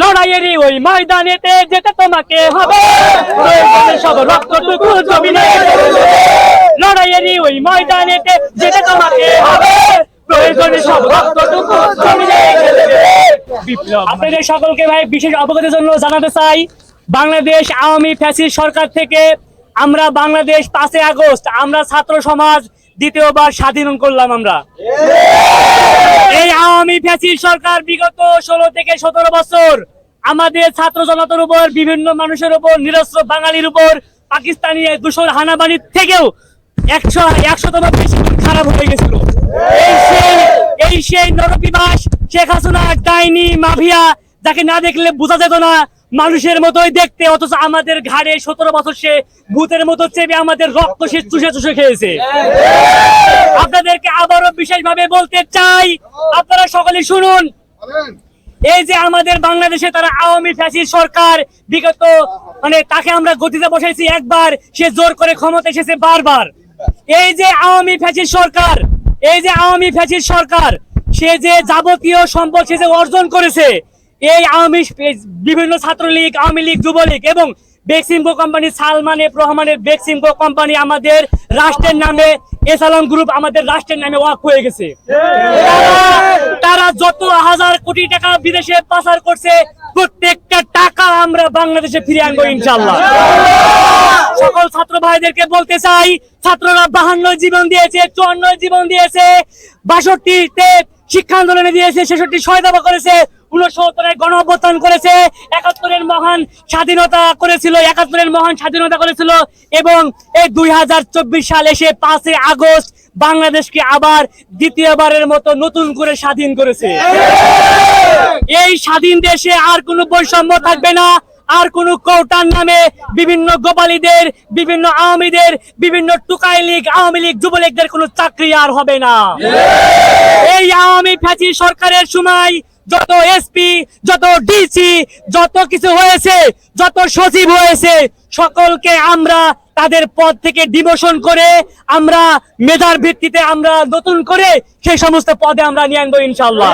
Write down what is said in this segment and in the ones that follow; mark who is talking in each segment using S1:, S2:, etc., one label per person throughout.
S1: লড়াইয়েরই ওই ময়দানেতে যেতে তোমাকে হবে। সব রক্তটুকু জমিনে। লড়াইয়েরই ওই ময়দানেতে যেতে তোমাকে হবে। আপনাদের সকলকে ভাই বিশেষ অবগতির জন্য জানাতে চাই, বাংলাদেশ আওয়ামী ফ্যাসিস্ট সরকার থেকে আমরা বাংলাদেশ পাঁচই আগস্ট, আমরা ছাত্র সমাজ দ্বিতীয়বার স্বাধীন করলাম আমরা। এই আওয়ামী ফ্যাসিস্ট সরকার বিগত ষোলো থেকে সতেরো বছর আমাদের ছাত্র জনতার উপর বিভিন্ন মানুষের উপর নিরস্ত্র বাঙালির উপর পাকিস্তানি দূষণ হানাবানির থেকেও একশো একশোতম বেশি খারাপ হয়ে গেছিল। এই সেই এই সেই নরপিবাস শেখ হাসিনা ডাইনি মাফিয়া যাকে না দেখলে বোঝা যেত না মানুষের মতোই দেখতে, অথচ আমাদের ঘাড়ে সতেরো বছর সে ভূতের মতো চেপে আমাদের রক্ত সে চুষে চুষে খেয়েছে। আপনাদেরকে আবারও বিশেষভাবে বলতে চাই, আপনারা সকলে শুনুন। এই যে আমাদের বাংলাদেশে তারা আওয়ামী ফ্যাসিস্ট সরকার, বিগত মানে তাকে আমরা গতিতে বসাইছি একবার, সে জোর করে ক্ষমতা এসেছে বারবার। এই যে আওয়ামী ফ্যাসিস্ট সরকার, এই যে আওয়ামী ফ্যাসিস্ট সরকার, সে যে যাবতীয় সম্পদ সে যে অর্জন করেছে এই আওয়ামী বিভিন্ন ছাত্রলীগ, আওয়ামী লীগ, যুবলীগ এবং বেক্সিমকো কোম্পানি সালমান এফ রহমানের বেক্সিমকো কোম্পানি আমাদের রাষ্ট্রের নামে, এসালাম গ্রুপ আমাদের রাষ্ট্রের নামে ওয়াক হয়ে গেছে। তারা- যত হাজার কোটি টাকা বিদেশে পাচার করছে, প্রত্যেকটা টাকা আমরা বাংলাদেশে ফিরে আনব ইনশাল্লাহ সকল ছাত্র ভাইদেরকে বলতে চাই, ছাত্ররা বাহান্ন জীবন দিয়েছে, চুয়ান্ন জীবন দিয়েছে, বাষট্টিতে শিক্ষা আন্দোলনে দিয়েছে, ছেষট্টি সহায়তা করেছে উনসত্তরে গণ অভ্যুত্থান করেছে, একাত্তরের মহান স্বাধীনতা করেছিল, একাত্তরের মহান স্বাধীনতা করেছিল এবং এই দুই হাজার চব্বিশ সাল এসে পাঁচই আগস্ট বাংলাদেশকে আবার দ্বিতীয়বারের মতো নতুন করে স্বাধীন করেছে। এই স্বাধীন দেশে আর কোনো বৈষম্য থাকবে না, আর কোন কৌটার নামে বিভিন্ন গোপালীদের, বিভিন্ন আওয়ামীদের, বিভিন্ন টুকাই লীগ, আওয়ামী লীগ, যুবলীগদের কোনো চাকরি আর হবে না। এই আওয়ামী ফ্যাসি সরকারের সময় যত এসপি, যত ডিসি, যত কিছু হয়েছে, যত সচিব হয়েছে, সকলকে আমরা তাদের পদ থেকে ডিমোশন করে আমরা মেধার ভিত্তিতে আমরা নতুন করে সেই সমস্ত পদে আমরা নিয়ে আনব ইনশাল্লাহ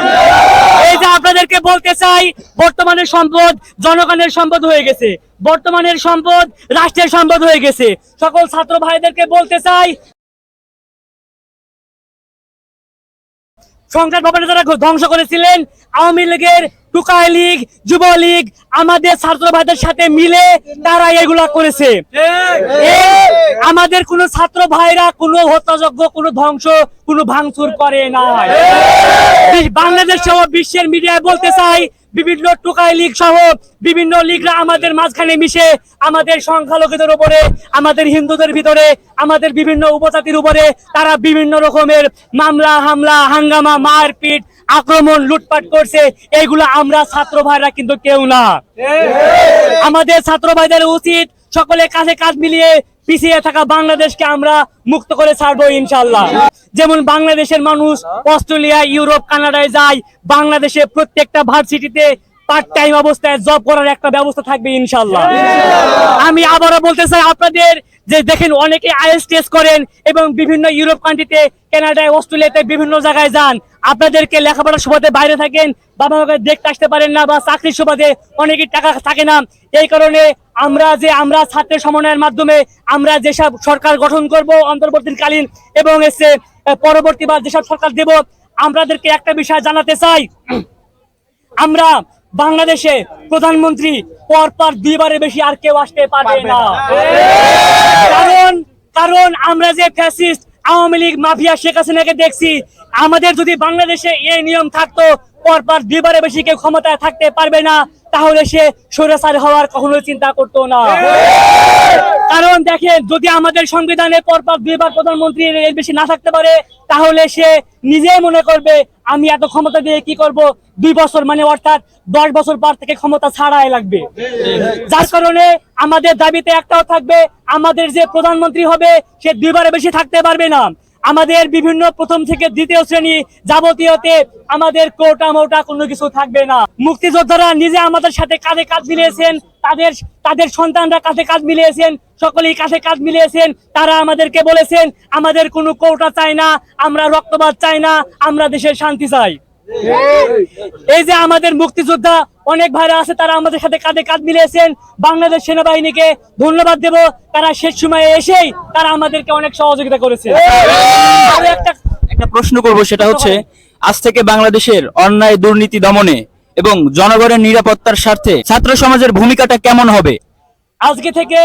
S1: এই যে আপনাদেরকে বলতে চাই, বর্তমানের সম্পদ জনগণের সম্পদ হয়ে গেছে। বর্তমানের সম্পদ রাষ্ট্রের সম্পদ হয়ে গেছে। সকল ছাত্র ভাইদেরকে বলতে চাই সংসদ ভবনে যারা ধ্বংস করেছিলেন আওয়ামী লীগের টুকাই লীগ যুবলীগ আমাদের ছাত্র ভাইদের সাথে মিলে তারা এগুলা করেছে। আমাদের কোন ছাত্র ভাইরা কোনো হত্যাযজ্ঞ কোনো ধ্বংস কোনো ভাঙচুর করে না বাংলাদেশ সহ বিশ্বের মিডিয়ায় বলতে চাই বিভিন্ন টুকাই লীগ সহ বিভিন্ন লীগরা আমাদের মাঝখানে মিশে আমাদের সংখ্যালঘুদের উপরে আমাদের হিন্দুদের ভিতরে আমাদের বিভিন্ন উপজাতির উপরে তারা বিভিন্ন রকমের মামলা হামলা হাঙ্গামা মারপিট আক্রমণ লুটপাট করছে। এইগুলো আমরা ছাত্র ভাইরা কিন্তু কেউ না। আমাদের ছাত্র ভাইদের উচিত সকলে কাছে কাজ মিলিয়ে পিছিয়ে থাকা বাংলাদেশকে আমরা মুক্ত করে ছাড়বো ইনশাল্লাহ যেমন বাংলাদেশের মানুষ অস্ট্রেলিয়া, ইউরোপ, কানাডায় যায় বাংলাদেশে প্রত্যেকটা ভার্সিটিতে পার্ট টাইম অবস্থায় জব করার একটা ব্যবস্থা থাকবে ইনশাল্লাহ আমি আবারও বলতে চাই, আপনাদের যে দেখেন অনেকে আইএস টেস্ট করেন এবং বিভিন্ন ইউরোপ কান্ট্রিতে কানাডায় অস্ট্রেলিয়াতে বিভিন্ন জায়গায় যান, আপনাদেরকে লেখাপড়ার সুবাদে বাইরে থাকেন, বাবা মাকে দেখতে আসতে পারেন না বা চাকরির সুবাদে অনেকের টাকা থাকে না। এই কারণে আমরা যে, আমরা ছাত্র সমন্বয়ের মাধ্যমে আমরা যেসব সরকার গঠন করব অন্তর্বর্তীকালীন এবং এসে পরবর্তী বা যেসব সরকার দেব আমাদেরকে একটা বিষয় জানাতে চাই। আমরা বাংলাদেশে প্রধানমন্ত্রী পরপর পর দুইবারের বেশি আর কেউ আসতে পারবে না। কারণ কারণ আমরা যে ফ্যাসিস্ট আওয়ামী লীগ মাফিয়া শেখ হাসিনাকে দেখছি আমাদের যদি বাংলাদেশে এই নিয়ম থাকতো পরপর দুইবারে বেশি কেউ ক্ষমতায় থাকতে পারবে না, তাহলে সে স্বৈরাচার হওয়ার কখনো চিন্তা করতো না। কারণ দেখেন, যদি আমাদের সংবিধানে পরপর দুইবার প্রধানমন্ত্রী এর বেশি না থাকতে পারে, তাহলে সে নিজেই মনে করবে, আমি এত ক্ষমতা দিয়ে কি করব? দুই বছর মানে অর্থাৎ দশ বছর পর থেকে ক্ষমতা ছাড়াই লাগবে। যার কারণে আমাদের দাবিতে একটাও থাকবে, আমাদের যে প্রধানমন্ত্রী হবে, সে দুইবারে বেশি থাকতে পারবে না। আমাদের বিভিন্ন প্রথম থেকে দ্বিতীয় শ্রেণি যাবতীয়তে আমাদের কোটা মোটা কোনো কিছু থাকবে না। মুক্তিযোদ্ধারা নিজে আমাদের সাথে কাঁধে কাজ মিলিয়েছেন, তাদের তাদের সন্তানরা কাছে কাজ মিলিয়েছেন, সকলেই কাছে কাজ মিলিয়েছেন, তারা আমাদেরকে বলেছেন, আমাদের কোনো কোটা চাই না, আমরা রক্তপাত চাই না, আমরা দেশের শান্তি চাই। এই যে আমাদের মুক্তিযোদ্ধা অনেক ভাইরা আছে তারা আমাদের সাথে কাঁধে কাঁধ মিলিয়েছেন। বাংলাদেশ সেনাবাহিনীকে ধন্যবাদ দেব। তারা শেষ সময়ে এসেই তারা আমাদেরকে অনেক সহযোগিতা করেছে একটা
S2: একটা প্রশ্ন করব সেটা হচ্ছে আজ থেকে বাংলাদেশের অন্যায় দুর্নীতি দমনে এবং জনগণের নিরাপত্তার স্বার্থে ছাত্র সমাজের ভূমিকাটা কেমন হবে?
S1: আজকে থেকে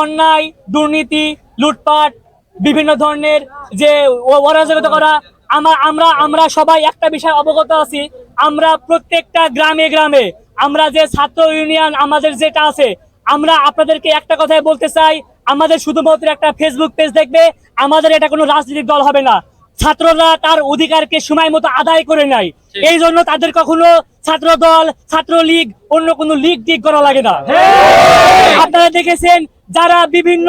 S1: অন্যায় দুর্নীতি লুটপাট বিভিন্ন ধরনের যে অরাজকতা করা আমরা আমরা আমরা সবাই একটা বিষয় অবগত আছি। আমরা প্রত্যেকটা গ্রামে গ্রামে আমরা যে ছাত্র ইউনিয়ন আমাদের যেটা আছে আমরা আপনাদেরকে একটা কথাই বলতে চাই আমাদের শুধুমাত্র একটা ফেসবুক পেজ দেখবে আমাদের এটা কোনো রাজনৈতিক দল হবে না। ছাত্ররা তার অধিকারকে সময় মতো আদায় করে নেয় এই জন্য তাদের কখনো ছাত্র দল ছাত্র লীগ অন্য কোনো লীগ টিগ করা লাগে না। আপনারা দেখেছেন যারা বিভিন্ন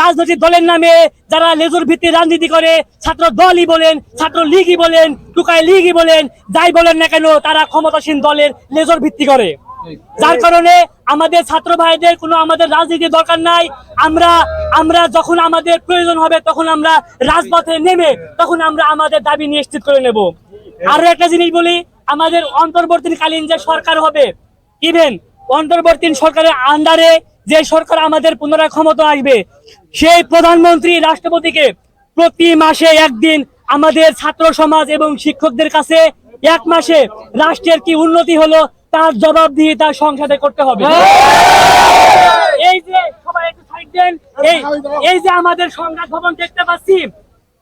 S1: রাজনৈতিক দলের নামে যারা লেজুর ভিত্তিক রাজনীতি করে, ছাত্র দলই বলেন, ছাত্র লীগই বলেন, টুকাই লীগই বলেন, যাই বলেন না কেন, তারা ক্ষমতাসীন দলের লেজর ভিত্তি করে। যার কারণে আমাদের ছাত্র ভাইদের কোনো আমাদের রাজনীতির দরকার নাই। আমরা আমরা যখন আমাদের প্রয়োজন হবে, তখন আমরা রাজপথে নেমে, তখন আমরা আমাদের দাবি নিশ্চিত করে নেব। আরও একটা জিনিস বলি, আমাদের অন্তর্বর্তীকালীন যে সরকার হবে ইভেন অন্তর্বর্তী সরকারের আন্ডারে যে সরকার আমাদের পুনরায় ক্ষমতা আসবে, সেই প্রধানমন্ত্রী রাষ্ট্রপতিকে প্রতি মাসে একদিন আমাদের ছাত্র সমাজ এবং শিক্ষকদের কাছে এক মাসে রাষ্ট্রের কি উন্নতি হলো তার জবাব দিয়ে তার সংসদে করতে হবে। এই যে সবাই একটু এই যে আমাদের সংসদ ভবন দেখতে পাচ্ছি,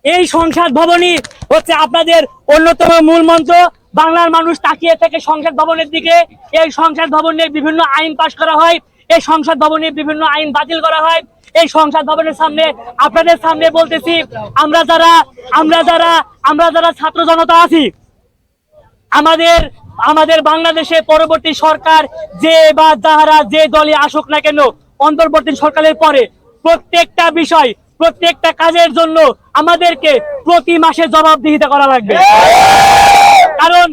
S1: এই সংসদ ভবনই হচ্ছে আপনাদের অন্যতম মূল মন্ত্র বাংলার মানুষ তাকিয়ে থেকে সংসদ ভবনের দিকে এই সংসদ ভবনে বিভিন্ন আইন পাশ করা হয়, এই সংসদ ভবনে বিভিন্ন আইন বাতিল করা হয়। এই সংসদ ভবনের সামনে, আপনাদের সামনে বলতেছি, আমরা যারা আমরা যারা আমরা যারা ছাত্র জনতা আছি, আমাদের আমাদের বাংলাদেশে পরবর্তী সরকার যে বা যাহারা যে দলে আসুক না কেন, অন্তর্বর্তী সরকারের পরে প্রত্যেকটা বিষয়, প্রত্যেকটা কাজের জন্য আমাদেরকে প্রতি মাসে জবাবদিহিতা করা লাগবে। কারণ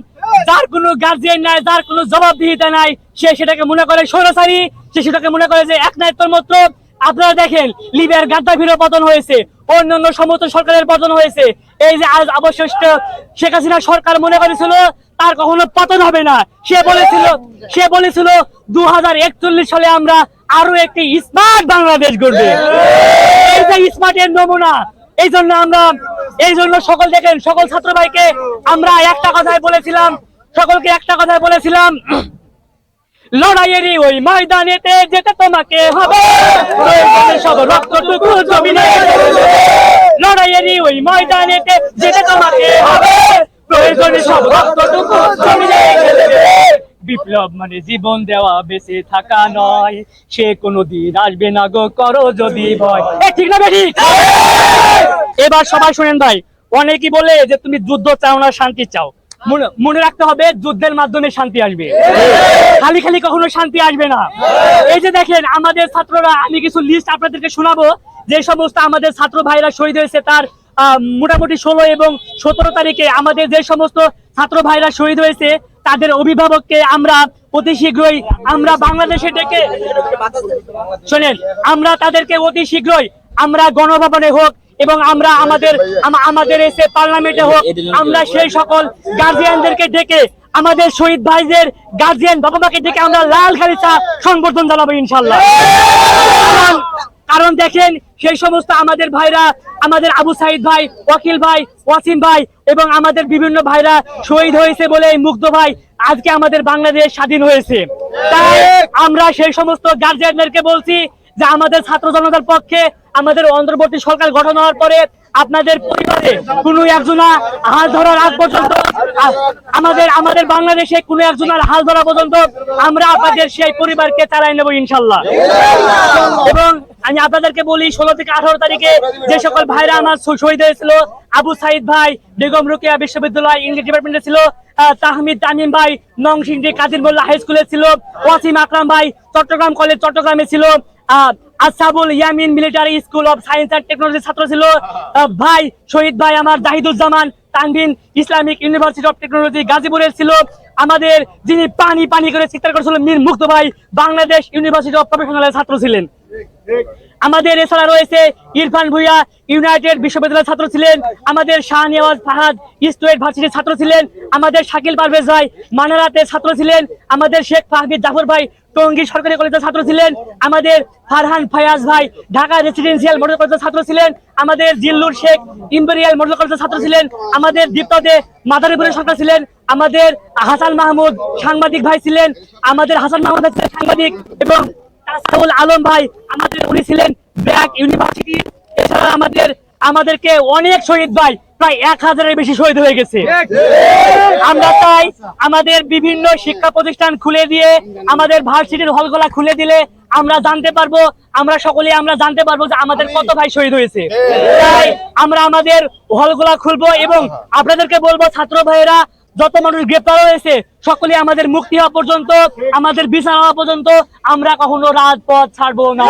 S1: যার কোনো গার্জিয়ান নাই, যার কোনো জবাবদিহিতা নাই, সে সেটাকে মনে করে সরাসরি সে সেটাকে মনে করে যে এক নায়িত্বর মতো আপনারা দেখেন, লিবিয়ার গাদ্দাফিরও পতন হয়েছে, অন্যান্য সমস্ত সরকারের পতন হয়েছে। এই যে আজ অবশিষ্ট শেখ হাসিনা সরকার মনে করেছিল, তার কখনো পতন হবে না। সে বলেছিল সে বলেছিল দু হাজার একচল্লিশ সালে আমরা আরও একটি স্মার্ট বাংলাদেশ গড়বে। এই যে স্মার্টের নমুনা এই জন্য আমরা, এই জন্য সকল দেখেন, সকল ছাত্র ভাইকে আমরা একটা কথাই বলেছিলাম, সকলকে একটা কথাই বলেছিলাম, লড়াইয়েরই ওই ময়দানেতে যেতে তোমাকে হবে সব রক্তটুকু জমিনে। লড়াইয়েরই ওই ময়দানেতে যেতে তোমাকে হবে প্রয়োজনে সব রক্তটুকু জমিনে ঢেলে দেবে। বিপ্লব মানে জীবন দেওয়া বেঁচে থাকা নয়। সে কোনোদিন আসবে না গো, করো যদি ভয়। ঠিক না বেঠিক এবার সবাই শুনেন ভাই, অনেকেই বলে যে তুমি যুদ্ধ চাও না, শান্তি চাও। মনে- রাখতে হবে, যুদ্ধের মাধ্যমে শান্তি আসবে। খালি খালি কখনো শান্তি আসবে না। এই যে দেখেন, আমাদের ছাত্ররা, আমি কিছু লিস্ট আপনাদেরকে শোনাবো। যে সমস্ত আমাদের ছাত্র ভাইরা শহীদ হয়েছে তার মোটামুটি ষোলো এবং সতেরো তারিখে আমাদের যে সমস্ত ছাত্র ভাইরা শহীদ হয়েছে তাদের অভিভাবককে আমরা অতি শীঘ্রই আমরা বাংলাদেশে ডেকে শোনেন, আমরা তাদেরকে অতি শীঘ্রই আমরা গণভবনে হোক এবং আমরা আমাদের আমাদের এসে পার্লামেন্টে হোক, আমরা সেই সকল গার্জিয়ানদেরকে ডেকে আমাদের শহীদ ভাইদের গার্জিয়ান বাবা মাকে ডেকে আমরা লাল খালিচা সংবর্ধন জানাব ইনশাল্লাহ কারণ- দেখেন, সেই সমস্ত আমাদের ভাইরা, আমাদের আবু সাইদ ভাই, ওয়াকিল ভাই, ওয়াসিম ভাই এবং আমাদের বিভিন্ন ভাইরা শহীদ হয়েছে বলে এই মুগ্ধ ভাই আজকে আমাদের বাংলাদেশ স্বাধীন হয়েছে। তাই আমরা সেই সমস্ত গার্জিয়ানদেরকে বলছি যে আমাদের ছাত্র জনতার পক্ষে আমাদের অন্তর্বর্তী সরকার গঠন হওয়ার পরে আপনাদের পরিবারে কোনো একজনা হাল ধরার আগ পর্যন্ত আমাদের আমাদের বাংলাদেশে কোনো একজনের হাল ধরা পর্যন্ত আমরা আপনাদের সেই পরিবারকে চালাই নেব ইনশাল্লাহ। এবং আমি আপনাদেরকে বলি, ষোলো থেকে আঠারো তারিখে যে সকল ভাইরা আমার শহীদ হয়েছিল, আবু সাইদ ভাই, বেগম রুকিয়া বিশ্ববিদ্যালয় ইংরেজি ডিপার্টমেন্টে ছিল তাহমিদ তামিম ভাই নংসিংডি কাজির মোল্লা হাই স্কুলে ছিল, ওয়াসিম আকরাম ভাই, চট্টগ্রাম কলেজ চট্টগ্রামে ছিল Asabul Yamin military school of science and technology ছাত্র ছিল ভাই, শহীদ ভাই আমার Jahiduzzaman Tanvin Islamic University of Technology গাজীপুরের ছিল, আমাদের যিনি পানি পানি করে চিৎকার করেছিল মীর মুক্ত ভাই, বাংলাদেশ ইউনিভার্সিটি অফ প্রফেশনালের ছাত্র ছিলেন। আমাদের এছাড়া রয়েছে ইরফান ভুইয়া, ইউনাইটেড বিশ্ববিদ্যালয়ের ছাত্র ছিলেন। আমাদের শাহ নেওয়াজ ফাহাদ, ইস্ট ওয়েস্ট ভার্সিটির ছাত্র ছিলেন। আমাদের শাকিল পারভেজ ভাই মানারাতের ছাত্র ছিলেন। আমাদের শেখ ফাহমিদ জাফর ভাই, টঙ্গী সরকারি কলেজের ছাত্র ছিলেন। আমাদের ফারহান ফায়াজ ভাই, ঢাকা রেসিডেন্সিয়াল মডেল কলেজের ছাত্র ছিলেন। আমাদের জিল্লুর শেখ ইম্পেরিয়াল মডেল কলেজের ছাত্র ছিলেন। আমাদের দীপ্ততে মাদারীপুরের সরকার ছিলেন। আমাদের হাসান মাহমুদ সাংবাদিক ভাই ছিলেন। আমাদের হাসান মাহমুদ সাংবাদিক এবং তাসাউল আলম ভাই আমাদের উনি ছিলেন ব্র্যাক ইউনিভার্সিটি, এছাড়া আমাদের, আমাদেরকে অনেক শহীদ ভাই, প্রায় এক হাজারের বেশি শহীদ হয়ে গেছে। আমরা চাই আমাদের বিভিন্ন শিক্ষা প্রতিষ্ঠান খুলে দিয়ে, আমাদের ভার্সিটির হলগুলা খুলে দিলে আমরা জানতে পারব, আমরা সকলে আমরা জানতে পারব যে আমাদের কত ভাই শহীদ হয়েছে। তাই আমরা আমাদের হলগুলা খুলবো এবং আপনাদেরকে বলব ছাত্র ভাইয়েরা যত মানুষ গ্রেপ্তার হয়েছে, সকলে আমাদের মুক্তি হওয়া পর্যন্ত, আমাদের বিচার হওয়া পর্যন্ত আমরা কখনো রাজপথ ছাড়বো না।